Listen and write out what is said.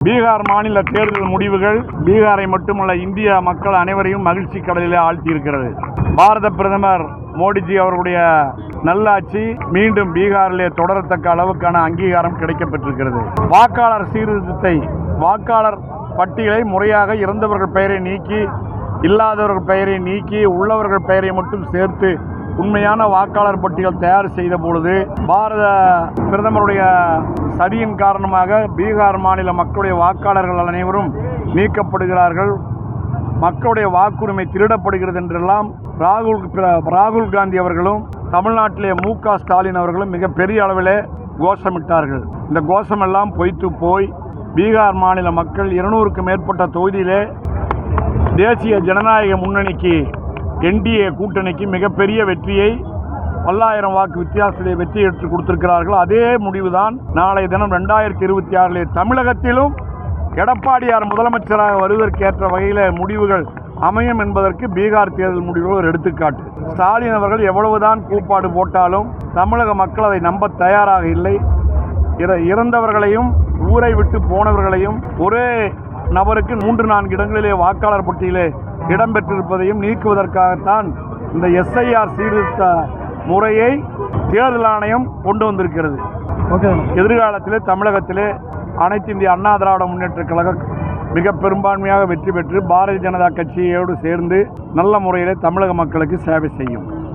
பீகார் மாநில தேர்தல் முடிவுகள் பீகாரை மட்டுமல்ல இந்திய மக்கள் அனைவரையும் மகிழ்ச்சி கடலிலே ஆழ்த்தியிருக்கிறது. பாரத பிரதமர் மோடிஜி அவர்களுடைய நல்லாட்சி மீண்டும் பீகாரிலே தொடரத்தக்க அளவுக்கான அங்கீகாரம் கிடைக்கப்பட்டிருக்கிறது வாக்காளர் சீர்திருத்தத்தை வாக்காளர் பட்டியலை முறையாக இறந்தவர்கள் பெயரை நீக்கி இல்லாதவர்கள் பெயரை நீக்கி உள்ளவர்கள் பெயரை மட்டும் சேர்த்து உண்மையான வாக்காளர் பட்டியல் தயார் செய்த பொழுது பாரத பிரதமருடைய சதியின் காரணமாக பீகார் மாநில மக்களுடைய வாக்காளர்கள் அனைவரும் நீக்கப்படுகிறார்கள் மக்களுடைய வாக்குரிமை திருடப்படுகிறது என்றெல்லாம் ராகுல் ராகுல் காந்தி அவர்களும் தமிழ்நாட்டிலே மு க ஸ்டாலின் அவர்களும் மிகப்பெரிய அளவிலே கோஷமிட்டார்கள். இந்த கோஷமெல்லாம் பொய்த்து போய் பீகார் மாநில மக்கள் இருநூறுக்கும் மேற்பட்ட தொகுதியிலே தேசிய ஜனநாயக முன்னணிக்கு என்டிஏ கூட்டணிக்கு மிகப்பெரிய வெற்றியை பல்லாயிரம் வாக்கு வித்தியாசத்திலே வெற்றி எடுத்து கொடுத்திருக்கிறார்கள். அதே முடிவுதான் நாளை தினம் ரெண்டாயிரத்தி இருபத்தி ஆறிலே தமிழகத்திலும் எடப்பாடியார் முதலமைச்சராக வருவதற்கேற்ற வகையில் முடிவுகள் அமையும் என்பதற்கு பீகார் தேர்தல் முடிவுகள் ஒரு எடுத்துக்காட்டு. ஸ்டாலின் அவர்கள் எவ்வளவுதான் கூப்பாடு போட்டாலும் தமிழக மக்கள் அதை நம்ப தயாராக இல்லை. இற- இறந்தவர்களையும் ஊரை விட்டு போனவர்களையும் ஒரே நபருக்கு மூன்று நான்கு இடங்களிலே வாக்காளர் பட்டியலே இடம்பெற்றிருப்பதையும் நீக்குவதற்காகத்தான் இந்த எஸ்ஐஆர் சீர்திருத்த முறையை தேர்தல் ஆணையம் கொண்டு வந்திருக்கிறது. எதிர்காலத்திலே தமிழகத்திலே அனைத்து இந்திய அண்ணா திராவிட முன்னேற்ற கழகம் மிக பெரும்பான்மையாக வெற்றி பெற்று பாரதிய ஜனதா கட்சியோடு சேர்ந்து நல்ல முறையிலே தமிழக மக்களுக்கு சேவை செய்யும்.